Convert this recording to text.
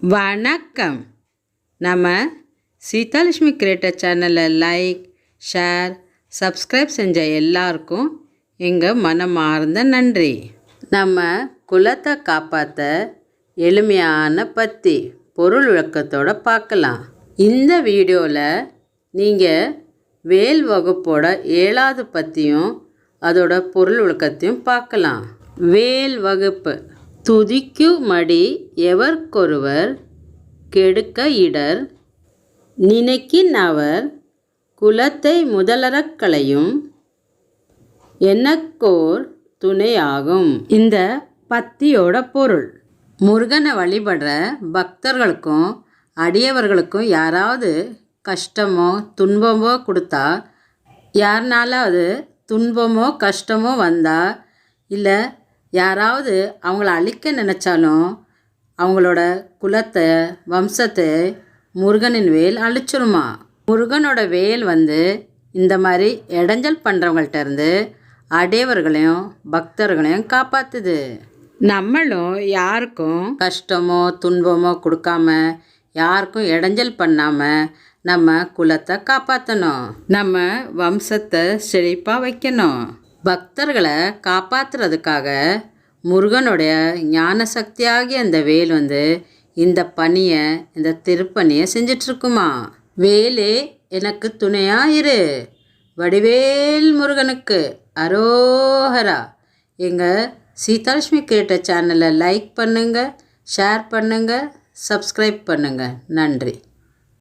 வணக்கம். நம்ம சீதாலட்சுமி கிரியேட்டர் சேனலை லைக் ஷேர் சப்ஸ்கிரைப் செஞ்ச எல்லாருக்கும் எங்கள் மனமார்ந்த நன்றி. நம்ம குலத்தை காப்பாற்ற எளிமையான பற்றி பொருள் விளக்கத்தோட பார்க்கலாம். இந்த வீடியோவில் நீங்கள் வேல் வகுப்போட ஏழாவது பற்றியும் அதோட பொருள் விளக்கத்தையும் பார்க்கலாம். வேல் வகுப்பு துதிக்குமடி எவர்க்கொருவர் கெடுக்க இடர்? நினைக்கின் அவர் குலத்தை முதலறக் களையும் எனக்கோர் துணையாகும். இந்த பத்தியோட பொருள். முருகனை வழிபடுற பக்தர்களுக்கும் அடியவர்களுக்கும் யாராவது கஷ்டமோ துன்பமோ கொடுத்தா யாருனாலாவது துன்பமோ கஷ்டமோ வந்தால் இல்லை யாராவது அவங்கள அழிக்க நினச்சாலும் அவங்களோட குலத்தை வம்சத்தை முருகனின் வேல் அழிச்சிருமா? முருகனோட வேல் வந்து இந்த மாதிரி இடைஞ்சல் பண்ணுறவங்கள்ட்ட இருந்து அடையவர்களையும் பக்தர்களையும் காப்பாற்றுது நம்மளும் யாருக்கும் கஷ்டமோ துன்பமோ கொடுக்காம யாருக்கும் இடைஞ்சல் பண்ணாமல் நம்ம குலத்தை காப்பாற்றணும் நம்ம வம்சத்தை செழிப்பாக வைக்கணும். பக்தர்களை காப்பாற்றுறதுக்காக முருகனுடைய ஞான சக்தியாகிய அந்த வேல் வந்து இந்த பணியை இந்த திருப்பணியை செஞ்சிட்ருக்குமா? வேலே எனக்கு துணையா இரு வடிவேல் முருகனுக்கு அரோஹரா. எங்கள் சீதாலட்சுமி கேட்ட சேனலை லைக் பண்ணுங்கள் ஷேர் பண்ணுங்கள் சப்ஸ்கிரைப் பண்ணுங்கள் நன்றி.